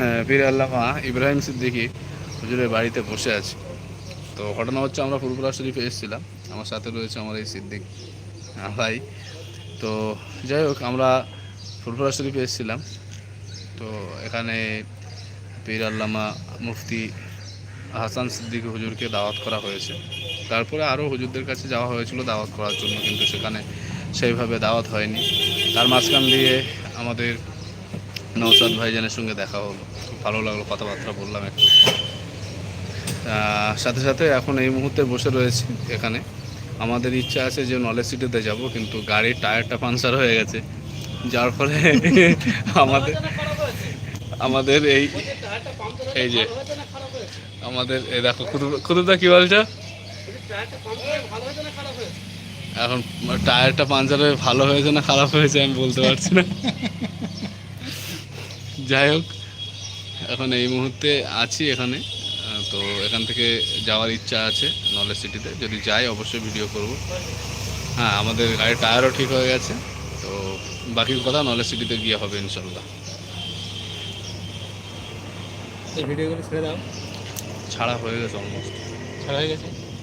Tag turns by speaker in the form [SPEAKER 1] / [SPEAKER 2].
[SPEAKER 1] হ্যাঁ, পীর আল্লামা ইব্রাহিম সিদ্দিকী হুজুরের বাড়িতে বসে আছি। তো ঘটনা হচ্ছে আমরা ফুরপুরা শরীফে এসেছিলাম। আমার সাথে রয়েছে আমার এই সিদ্দিক আহ, ভাই। তো যাই হোক আমরা ফুরপুরা শরীফে এসেছিলাম। তো এখানে পীর আল্লামা মুফতি হাসান সিদ্দিক হুজুরকে দাওয়াত করা হয়েছে। তারপরে আরও হুজুরদের কাছে যাওয়া হয়েছিল দাওয়াত করার জন্য কিন্তু সেখানে সেইভাবে দাওয়াত হয়নি। তার মাঝখান দিয়ে আমাদের নৌসাদ ভাইজানের সঙ্গে দেখা হলো। ভালো লাগল কথাবার্তা বললাম একটু। সাথে সাথে এখন এই মুহূর্তে বসে রয়েছে এখানে। আমাদের ইচ্ছা আছে যে নলেজ সিটিতে যাব, কিন্তু গাড়ির টায়ারটা পাংচার হয়ে গেছে। যার ফলে আমাদের আমাদের এই এই যে, আমাদের এই দেখো খুদুদা কি বলছো? এখন টায়ারটা পাঞ্চার হয়ে, ভালো হয়েছে না খারাপ হয়েছে আমি বলতে পারছি না। যাই হোক এখন এই মুহূর্তে আছি এখানে তো এখান থেকে যাওয়ার ইচ্ছা আছে নলেজ সিটিতে। যদি যাই অবশ্যই ভিডিও করব। হ্যাঁ আমাদের গাড়ির টায়ারও ঠিক হয়ে গেছে তো বাকি কথা নলেজ সিটিতে গিয়ে হবে ইনশাল্লাহ
[SPEAKER 2] এই ভিডিওগুলো ছেড়ে দাও।
[SPEAKER 1] ছাড়া হয়ে গেছে অলমোস্ট
[SPEAKER 2] ছাড়া হয়ে গেছে?